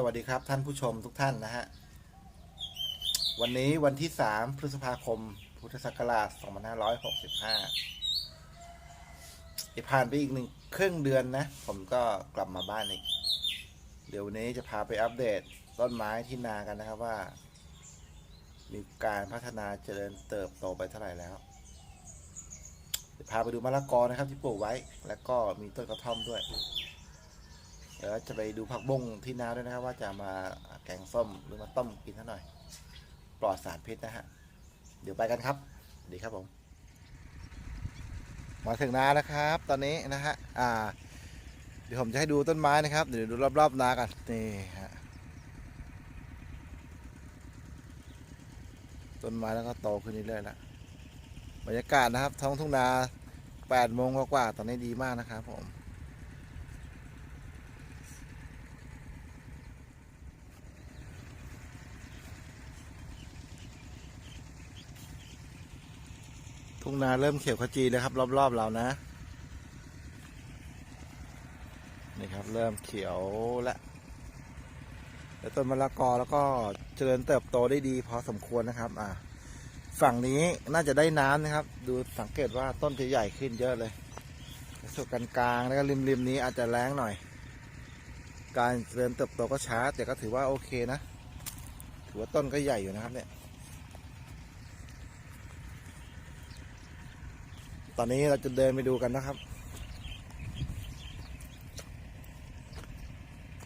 สวัสดีครับท่านผู้ชมทุกท่านนะฮะ วันนี้วันที่ 3 พฤษภาคม พุทธศักราช 2565อีกผ่านไปอีกหนึ่งครึ่งเดือนนะ ผมก็กลับมาบ้านอีก เดี๋ยววันนี้จะพาไปอัปเดตต้นไม้ที่นากันนะครับว่า มีการพัฒนาเจริญเติบโตไปเท่าไหร่แล้วเดี๋ยวพาไปดูมะละกอนะครับที่ปลูกไว้ แล้วก็มีต้นกระท่อมด้วย เดี๋ยวจะไปดูผักบุ้งที่นาด้วยนะครับ ว่าจะมาแกงส้มหรือมาต้มกินซะหน่อย ปลอดสารพิษนะฮะ เดี๋ยวไปกันครับ ดีครับผม มาถึงนาแล้วครับ ตอนนี้นะฮะ อ่า เดี๋ยวผมจะให้ดูต้นไม้นะครับ เดี๋ยวดูรอบๆนากันนี่ฮะ ต้นไม้แล้วก็โตขึ้นเรื่อยๆแล้วบรรยากาศนะครับ ท้องทุ่งนา8โมงกว่าๆตอนนี้ดีมากนะครับผม ทุ่งนาเริ่มเขียวขจีแล้วครับ รอบๆเรานะ นี่ครับ เริ่มเขียวแล้วแล้วต้นมะละกอแล้วก็เจริญเติบโตได้ดีพอสมควรนะครับ อ่าฝั่งนี้น่าจะได้น้ำนะครับ ดูสังเกตว่าต้นจะใหญ่ขึ้นเยอะเลยส่วนกลางๆแล้วก็ริมๆนี้อาจจะแรงหน่อย การเจริญเติบโตก็ช้าแต่ก็ถือว่าโอเคนะ ถือว่าต้นก็ใหญ่อยู่นะครับเนี่ย ตอนนี้เราจะเดินไปดูกันนะครับ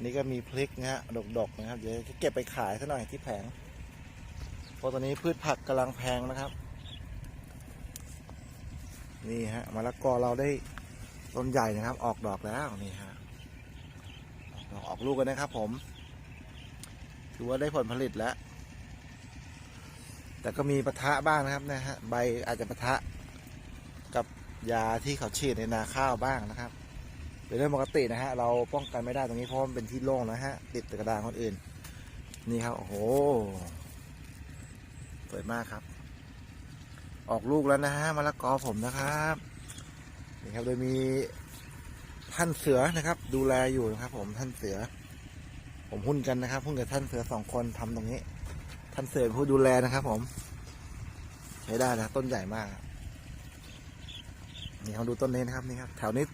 นี่ก็มีพริกนะฮะดกๆนะครับ เดี๋ยวจะเก็บไปขายซะหน่อยที่แผง เพราะตอนนี้พืชผักกำลังแพงนะครับ นี่ฮะมะละกอเราได้ต้นใหญ่นะครับ ออกดอกแล้วนี่ฮะออกดอกออกลูกกันนะครับ ผม ถือว่าได้ผลผลิตแล้ว แต่ก็มีปะทะบ้างนะครับนะฮะใบอาจจะปะทะ กับยาที่เขาฉีดในนาข้าวบ้างนะครับ เป็นเรื่องปกตินะฮะเราป้องกันไม่ได้ตรงนี้เพราะมันเป็นที่โล่งนะฮะติดตกระดานคนอื่น นี่ครับโอ้โหสวยมากครับ ออกลูกแล้วนะฮะมะละกอผมนะครับนี่ครับโดยมีท่านเสือนะครับ ดูแลอยู่นะครับ ผมท่านเสือ ผมหุ้นกันนะครับหุ้นกับท่านเสือสองคนทำตรงนี้ ท่านเสือผู้ดูแลนะครับ ผม ใช้ได้นะต้นใหญ่มาก นี่เขาดูต้นนี้นะครับนี่ครับแถวนี้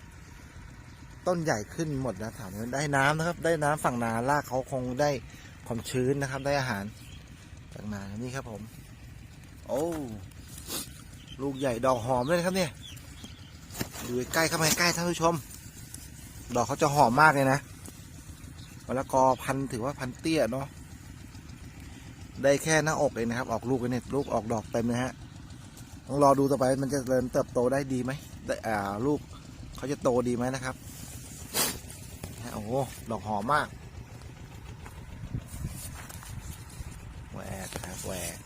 ต้นใหญ่ขึ้นหมดนะแถวนี้ได้น้ำนะครับ ได้น้ำฝั่งนารากเขาคงได้ความชื้นนะครับ ได้อาหารจากนานี่ครับผม โอ้ลูกใหญ่ดอกหอมเลยนะครับเนี่ยดูใกล้เข้ามาใกล้ท่านผู้ชม ดอกเขาจะหอมมากเลยนะมะละกอพันถือว่าพันเตี้ยเนาะได้แค่หน้าอกเองนะครับ ออกลูกเลยเนี่ยลูกออกดอกเต็มเลยฮะต้องรอดูต่อไปมันจะเริ่มเติบโตได้ดีไหม ลูกเขาจะโตดีไหมนะครับโอ้โหดอกหอมมากแหวกครับแหวก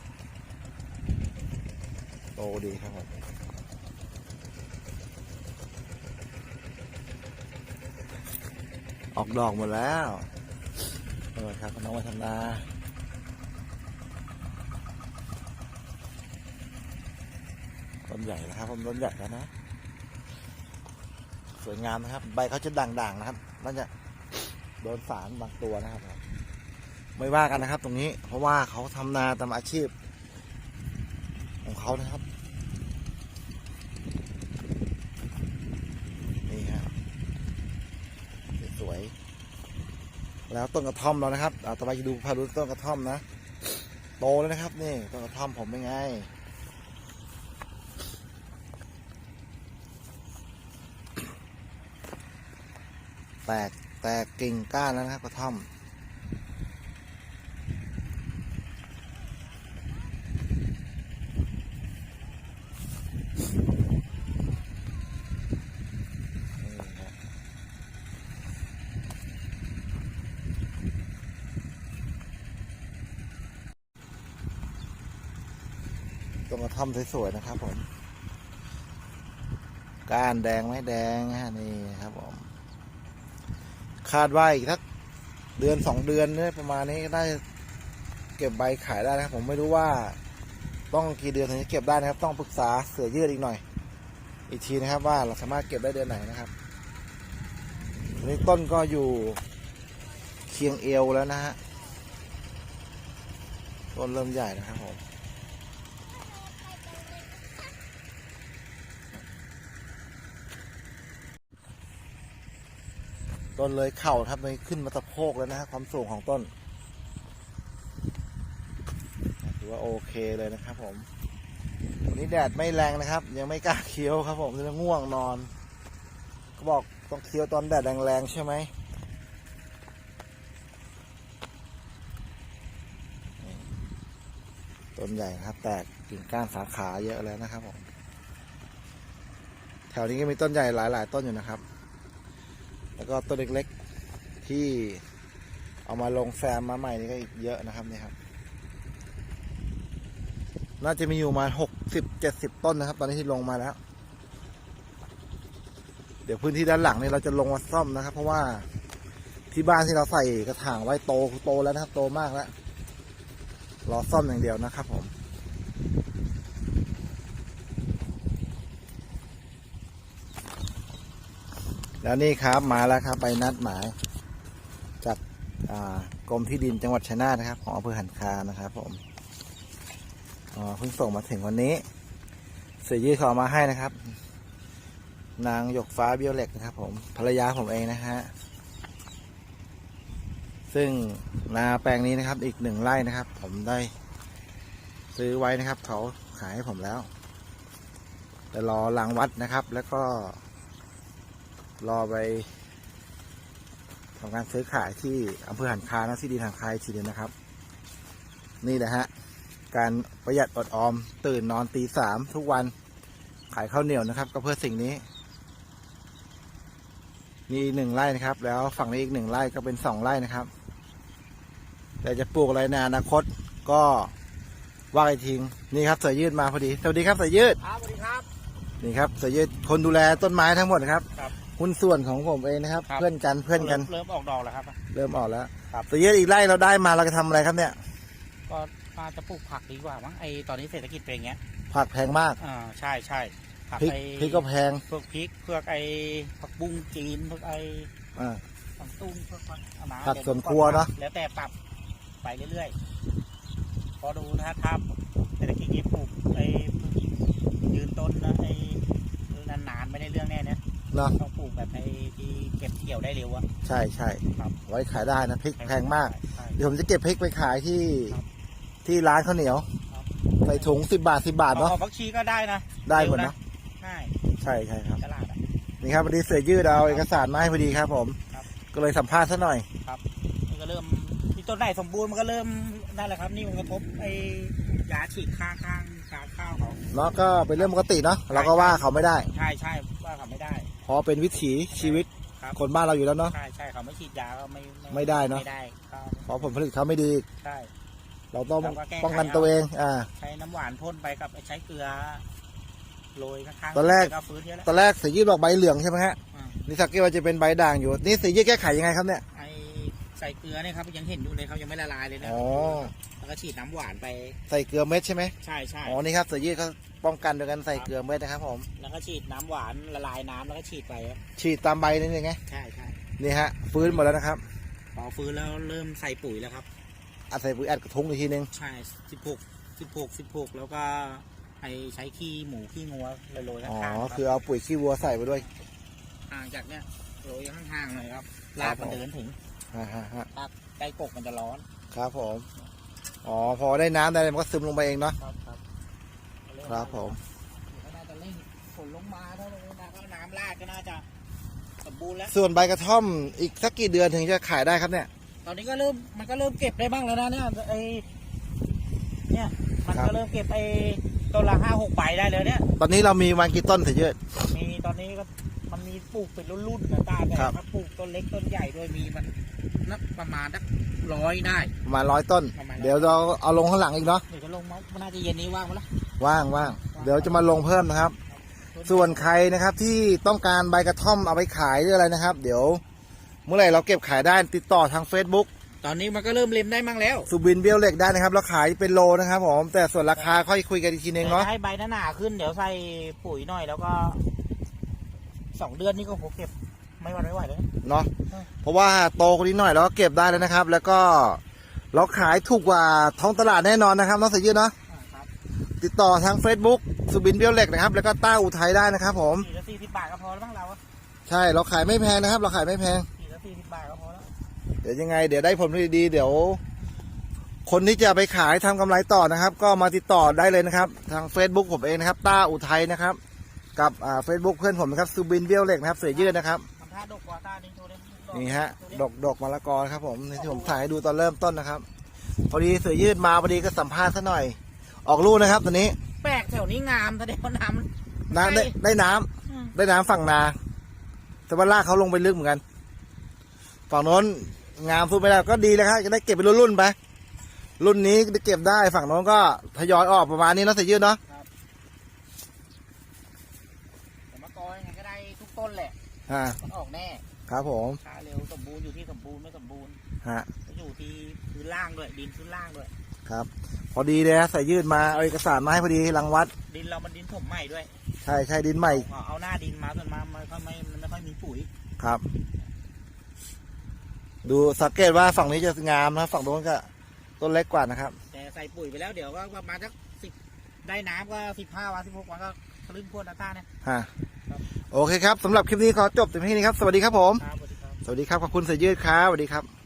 โตดีครับผมออกดอกหมดแล้วเออครับน้องวัฒนาต้นใหญ่นะครับผมต้นใหญ่แล้วนะ สวยงามนะครับ ใบเขาจะด่างๆนะครับมันจะโดนสารบางตัวนะครับ ไม่ว่ากันนะครับ ตรงนี้ เพราะว่าเขาทำนาตามอาชีพ ของเขานะครับ นี่ฮะสวยแล้วต้นกระท่อมเรานะครับต่อไปจะดูพาดูต้นกระท่อมนะ โตแล้วนะครับ นี่ต้นกระท่อมผมเป็นไง ตกแตกกิ่งก้านแล้วนะครับกระท่อม ตรงกระท่อมสวยๆนะครับผม ก้านแดงไหมแดงฮะนี่ครับผม คาดว่าอีกสักเดือนสองเดือนเนี่ยประมาณนี้ก็ได้เก็บใบขายได้นะครับ ผมไม่รู้ว่าต้องกี่เดือนถึงจะเก็บได้นะครับ ต้องปรึกษาเสือยืดอีกหน่อย อีกทีนะครับว่าเราสามารถเก็บได้เดือนไหนนะครับนนี้ต้นก็อยู่เคียงเอวแล้วนะฮะต้นเริ่มใหญ่นะครับผม ต้นเลยเข่าครับเลยขึ้นมาตะโพกแล้วนะฮะความสูงของต้นถือว่าโอเคเลยนะครับ ผมวันนี้แดดไม่แรงนะครับ ยังไม่กล้าเคี้ยวครับ ผมจะง่วงนอนเขาบอกต้องเคี้ยวตอนแดดแรงๆใช่ไหมต้นใหญ่ครับ แตกกิ่งก้านสาขาเยอะแล้วนะครับผมแถวนี้ก็มีต้นใหญ่หลาย ๆ ต้นอยู่นะครับ แล้วก็ต้นเล็กๆที่เอามาลงแซมมาใหม่นี่ก็อีกเยอะนะครับเนี่ยครับ น่าจะมีอยู่มาหกสิบเจ็ดสิบต้นนะครับ ตอนนี้ที่ลงมาแล้ว เดี๋ยวพื้นที่ด้านหลังนี่เราจะลงมาซ่อมนะครับ เพราะว่าที่บ้านที่เราใส่กระถางไว้โตโตแล้วนะครับ โตมากแล้วรอซ่อมอย่างเดียวนะครับผม แล้วนี่ครับมาแล้วครับไปนัดหมาย จากกรมที่ดินจังหวัดชัยนาทนะครับ ของอำเภอหันคานะครับ ผมเพิ่งส่งมาถึงวันนี้ เสือยืดขอมาให้นะครับ นางหยกฟ้าเบี้ยวเหล็กนะครับ ผมภรรยาผมเองนะฮะซึ่งนาแปลงนี้นะครับ อีกหนึ่งไร่นะครับ ผมได้ ซื้อไว้นะครับ เขาขายให้ผมแล้ว แต่รอหลังวัดนะครับ แล้วก็ รอไปทำการซื้อขายที่อำเภอหันคานะที่ดินหันคายทีเดียวนะครับ นี่แหละฮะการประหยัดอดออม ตื่นนอนตีสามทุกวันขายข้าวเหนียวนะครับ ก็เพื่อสิ่งนี้นี่อีกหนึ่งไร่นะครับ แล้วฝั่งนี้อีกหนึ่งไร่ก็เป็นสองไร่นะครับ แต่จะปลูกอะไรในอนาคตก็ว่าอีกทีนี่ครับเสือยืดมาพอดี สวัสดีครับเสือยืดครับสวัสดีครับ นี่ครับเสือยืดคนดูแลต้นไม้ทั้งหมดนะครับ ครับ หุ้นส่วนของผมเองนะครับ ครับ เพื่อนกันเพื่อนกัน เริ่มออกดอกแล้วครับ เริ่มออกแล้วครับเสือยืดอีกไร่เราได้มาเราจะทำอะไรครับเนี่ย ก็มาจะปลูกผักดีกว่ามั้งไอตอนนี้เศรษฐกิจเป็นอย่างเงี้ยผักแพงมากอ่าใช่ใช่ผักพริกไอพริกก็แพงพวกพริกพวกไอผักบุ้งจีนพวกไออ่า ผักตุ้งพวกผักเอามาผักเดี๋ยสวนครัวเนอะ แล้วแต่ปรับไปเรื่อยๆพอดูนะถ้าเศรษฐกิจนี้ปลูกไอยืนต้นนะไอนานๆไม่ได้เรื่องแน่เนี่ย เนาะต้องปลูกแบบไอที่เก็บเกี่ยวได้เร็วอะใช่ใช่ครับไว้ขายได้นะพริกแพงมาก ใช่ เดี๋ยวผมจะเก็บพริกไปขายที่ครับที่ร้านข้าวเหนียวครับ ใส่ถุงสิบบาทสิบาทเอาเนาะเอาผักชีก็ได้นะได้หมดเนาะง่ายใช่ใช่ครับ ตลาดอะนี่ครับพอดีเสือยืดเอาเอกสารมาให้พอดีครับผม ครับ ก็เลยสัมภาษณ์ซะหน่อย มันก็เริ่มที่ต้นไหนสมบูรณ์มันก็เริ่มนั่นแหละครับ นี่มันกระทบไอ้ยาฉีดข้างข้างกาข้าวเขา เนาะก็เป็นเรื่องปกติเนาะเราก็ว่าเขาไม่ได้ ใช่ใช่ พราะเป็นวิถีชีวิตครับคนบ้านเราอยู่แล้วเนาะ ใช่ใช่เขาไม่ฉีดยาก็ไม่ไม่ได้เนอะ ไม่ได้ครับเพราะผลผลิตเขาไม่ดี ใช่ เราต้องเราก็แก้ไข ป้องกันตัวเอง อ่า ใช้น้ำหวานพ่นไปกับใช้เกลือโรยข้างๆตอนแรก ก็ฟื้นเยอะแล้วตอนแรกเสือยืดบอกใบเหลืองใช่ไหมฮะอ่านี่สักกี้ว่าจะเป็นใบด่างอยู่ นี่เสือยืดแก้ไขยังไงครับเนี่ยไอ้ ใส่เกลือเนี่ยครับยังเห็นอยู่เลยเขายังไม่ละลายเลยนะอ๋อแล้วก็ฉีดน้ำหวานไปใส่เกลือเม็ดใช่ไหมใช่ใช่อ๋อนี่ครับเสือยืดเขาป้องกันโดยการใส่เกลือเม็ดนะครับผมแล้วก็ฉีดน้ำหวานละลายน้ำแล้วก็ฉีดไปครับฉีดตามใบนี่ไงใช่ใช่นี่ฮะฟื้นหมดแล้วนะครับพอฟื้นแล้วเริ่มใส่ปุ๋ยแล้วครับ อัดใส่ปุ๋ยอัดกระทุ้งอีกทีนึงใช่สิบหกสิบหกสิบหกแล้วก็ไอใช้ขี้หมูขี้งัวโรยๆอ๋อข้างๆครับคือเอาปุ๋ยขี้วัวใส่ไปด้วยห่างจากเนี้ยโรยข้างๆเลยครับลากมันเดินถึง ฮะฮะฮะลากใกล้กกมันจะร้อน ครับผม อ๋อ พอได้น้ำได้อะไรมันก็ซึมลงไปเองเนาะ ครับครับครับผม ก็น่าจะเร่งฝนลงมาถ้าลงมาก็น้ำลาดก็น่าจะสมบูรณ์แล้ว ส่วนใบกระท่อมอีกสักกี่เดือนถึงจะขายได้ครับเนี่ย ตอนนี้ก็เริ่มมันก็เริ่มเก็บได้บ้างแล้วนะเนี่ยไอเนี่ยมันครัก็บ เริ่มเก็บไอต้นละห้าหกใบได้เลยเนี่ย ตอนนี้เรามีวันกี่ต้นเสือยืดมีตอนนี้ก็ มันมีปลูกเป็นรุ่นๆนะตาแต่ครับ ถ้าปลูกต้นเล็กต้นใหญ่ด้วยมีมันนักประมาณนักร้อยได้ ประมาณร้อยต้น ประมาณร้อยเดี๋ยวเราเอาลงข้างหลังอีกเนาะ เดี๋ยวจะลงมามันน่าจะเย็นนี้ว่างมาแล้วว่างว่าง เดี๋ยวจะมาลงเพิ่มนะครับ ส่วนใครนะครับที่ต้องการใบกระท่อมเอาไปขายหรืออะไรนะครับ เดี๋ยวเมื่อไหร่เราเก็บขายได้ติดต่อทาง Facebook ตอนนี้มันก็เริ่มเล็มได้มั่งแล้วสุบินเบี้ยวเหล็กได้นะครับเราขายเป็นโลนะครับผมแต่ส่วนราคาค่อยคุยกันอีกทีนึงเนาะ ให้ใบหนาๆขึ้นเดี๋ยวใส่ปุ๋ยหน่อยแล้วก็ สองเดือนนี้ก็ผมเก็บไม่หวันไม่ไหวเลยเนาะเออเพราะว่าโตกว่านี้หน่อยเราก็เก็บได้แล้วนะครับ แล้วก็เราขายถูกกว่าท้องตลาดแน่นอนนะครับน้องเสือยืดเนาะอ่าครับติดต่อทาง Facebook สุบินเบี้ยวเหล็กนะครับ แล้วก็ต้าอุทัยได้นะครับ ผม สี่ละสี่สิบบาทก็พอแล้วบ้างเราอะใช่เราขายไม่แพงนะครับ เราขายไม่แพง สี่ละสี่สิบบาทก็พอแล้วเดี๋ยวยังไง เดี๋ยวได้ผลผลิตดีเดี๋ยว คนที่จะไปขายทำกำไรต่อนะครับ ก็มาติดต่อได้เลยนะครับ ทาง Facebook ผมเองนะครับต้าอุทัยนะครับ กับอ่าเฟซบุ๊กเพื่อนผมนะครับสุบินเบี้ยวเหล็กนะครับเสือยืดนะครับทำท่าดกกว่าตาดิงโชว์ดินี่ฮะดกดกมะละกอครับผมที่ผมถ่ายให้ดูตอนเริ่มต้นนะครับ พอดีเสือยืดมาพอดีก็สัมภาษณ์ซะหน่อย ออกลูกนะครับตอนนี้ แปลกแถวนี้งามแสดงว่าน้ำมันน้ำได้ใช่ได้น้ำอืมได้น้ำฝั่งนา แต่ว่าลากเขาลงไปลึกเหมือนกัน ฝั่งโน้นงามสู้ไม่ได้ก็ดีแล้วครับจะได้เก็บเป็นรุ่นๆไปรุ่นนี้ได้เก็บได้ฝั่งโน้นก็ทยอยออกประมาณนี้เนาะเสียยืดเนาะ แต่มะกอยังไงก็ได้ทุกต้น แหละอ่ามันออกแน่ครับผมค่าเร็วสมบูรณ์อยู่ที่สมบูรณ์ไม่สมบูรณ์ฮะอยู่ที่พื้นล่างด้วย ดินพื้นล่างด้วย ครับ พอดีเลยนะใส่ยืดมาเอาเอกสารมาให้พอดีรังวัด ดินเรามันดินถมใหม่ด้วยใช่ใช่ดินใหม่ เอาเอาหน้าดินมาส่วนมากมันก็ไม่มันไม่ค่อยมีปุ๋ยครับ ดูสังเกตว่าฝั่งนี้จะงามนะฝั่งโน้นก็ต้นเล็กกว่านะครับ แต่ใส่ปุ๋ยไปแล้วเดี๋ยวก็ประมาณสักสิบได้น้ำก็สิบห้าวันสิบหกวันก็ครึ่งพวดนาต้าเนี่ยฮะครับ โอเคครับสำหรับคลิปนี้ขอจบแต่เพียงเท่านี้ครับ สวัสดีครับผมครับสวัสดีครับสวัสดีครับ ขอบคุณเสือยืดครับ สวัสดีครับ